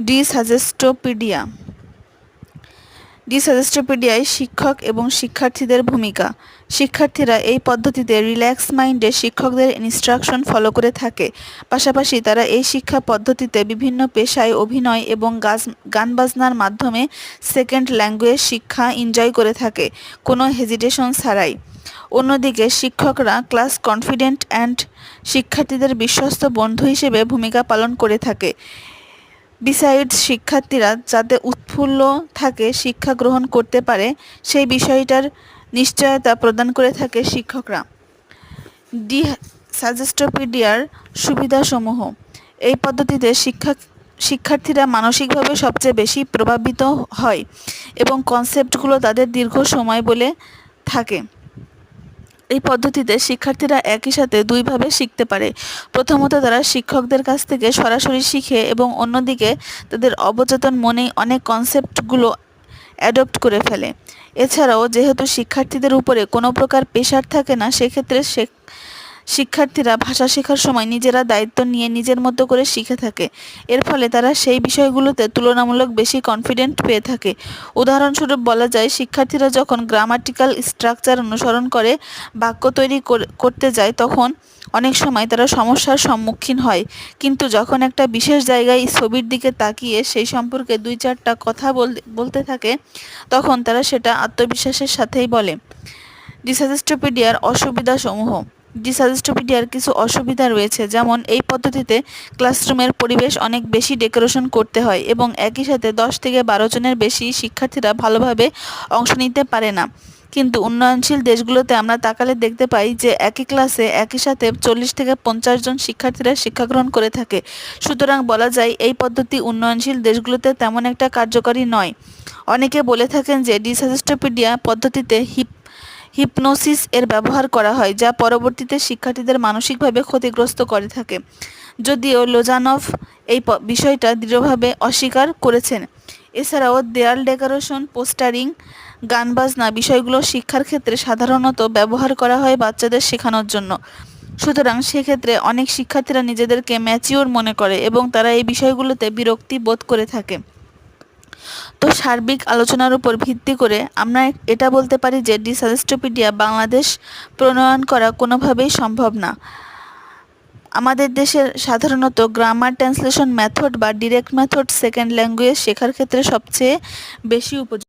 D সাজেস্টোপিডিয়া D সাজেস্টোপিডিয়ায় শিক্ষক এবং শিক্ষার্থীদের ভূমিকা। শিক্ষার্থীরা এই পদ্ধতিতে রিল্যাক্স মাইন্ডে শিক্ষকদের ইনস্ট্রাকশন ফলো করে থাকে। পাশাপাশি তারা এই শিক্ষা পদ্ধতিতে বিভিন্ন পেশায় অভিনয় এবং গান বাজনার মাধ্যমে সেকেন্ড ল্যাঙ্গুয়েজ শিক্ষা এনজয় করে থাকে। কোনো হেজিটেশন ছাড়াই। অন্যদিকে শিক্ষকরা ক্লাস কনফিডেন্ট অ্যান্ড শিক্ষার্থীদের বিশ্বস্ত বন্ধু হিসেবে ভূমিকা পালন করে থাকে। বিসাইডস শিক্ষার্থীরা যাতে উৎফুল্ল থাকে শিক্ষা গ্রহণ করতে পারে, সেই বিষয়টার নিশ্চয়তা প্রদান করে থাকে শিক্ষকরা। ডি সাজেস্টোপিডিয়ার সুবিধাসমূহ। এই পদ্ধতিতে শিক্ষা, শিক্ষার্থীরা মানসিকভাবে সবচেয়ে বেশি প্রভাবিত হয় এবং কনসেপ্টগুলো তাদের দীর্ঘ সময় বলে থাকে। এই পদ্ধতিতে শিক্ষার্থীরা একই সাথে দুইভাবে শিখতে পারে। প্রথমত তারা শিক্ষকদের কাছ থেকে সরাসরি শিখে এবং অন্যদিকে তাদের অবচেতন মনেই অনেক কনসেপ্টগুলো অ্যাডপ্ট করে ফেলে। এছাড়াও যেহেতু শিক্ষার্থীদের উপরে কোনো প্রকার পেশার থাকে না, সেক্ষেত্রে শিক্ষার্থীরা ভাষা শেখার সময় নিজেরা দায়িত্ব নিয়ে নিজের মতো করে শিখে থাকে। এর ফলে তারা সেই বিষয়গুলোতে তুলনামূলক বেশি কনফিডেন্ট পেয়ে থাকে। উদাহরণস্বরূপ বলা যায়, শিক্ষার্থীরা যখন গ্রামাটিক্যাল স্ট্রাকচার অনুসরণ করে, বাক্য তৈরি করতে যায়, তখন অনেক সময় তারা সমস্যার সম্মুখীন হয়। কিন্তু যখন একটা বিশেষ জায়গায় ছবির দিকে তাকিয়ে সেই সম্পর্কে দুই চারটা কথা বলতে থাকে, তখন তারা সেটা আত্মবিশ্বাসের সাথেই বলে। ডিসাজেস্টোপিডিয়ার অসুবিধাসমূহ। ডিসাজেস্টোপিডিয়ার কিছু অসুবিধা রয়েছে। যেমন, এই পদ্ধতিতে ক্লাসরুমের পরিবেশ অনেক বেশি ডেকোরেশন করতে হয় এবং একই সাথে দশ থেকে বারো জনের বেশি শিক্ষার্থীরা ভালোভাবে অংশ নিতে পারে না। কিন্তু উন্নয়নশীল দেশগুলোতে আমরা তাকালে দেখতে পাই যে, একই ক্লাসে একই সাথে চল্লিশ থেকে পঞ্চাশ জন শিক্ষার্থীরা শিক্ষা গ্রহণ করে থাকে। সুতরাং বলা যায়, এই পদ্ধতি উন্নয়নশীল দেশগুলোতে তেমন একটা কার্যকরী নয়। অনেকে বলে থাকেন যে ডিসাজেস্টোপিডিয়া পদ্ধতিতে হিপ হিপনোসিস এর ব্যবহার করা হয়, যা পরবর্তীতে শিক্ষার্থীদের মানসিকভাবে ক্ষতিগ্রস্ত করে থাকে। যদিও লোজানভ এই বিষয়টা দৃঢ়ভাবে অস্বীকার করেছেন। এছাড়াও দেয়াল ডেকোরেশন, পোস্টারিং গান বাজনা বিষয়গুলো শিক্ষার ক্ষেত্রে সাধারণত ব্যবহার করা হয় বাচ্চাদের শেখানোর জন্য। সুতরাং সেক্ষেত্রে অনেক শিক্ষার্থীরা নিজেদেরকে ম্যাচিওর মনে করে এবং তারা এই বিষয়গুলোতে বিরক্তি বোধ করে থাকে। তো সার্বিক আলোচনার উপর ভিত্তি করে আমরা এটা বলতে পারি যে ডিসাজেস্টোপিডিয়া বাংলাদেশ প্রণয়ন করা কোনোভাবেই সম্ভব না। আমাদের দেশের সাধারণত গ্রামার ট্রান্সলেশন মেথড বা ডিরেক্ট মেথড সেকেন্ড ল্যাঙ্গুয়েজ শেখার ক্ষেত্রে সবচেয়ে বেশি উপযোগী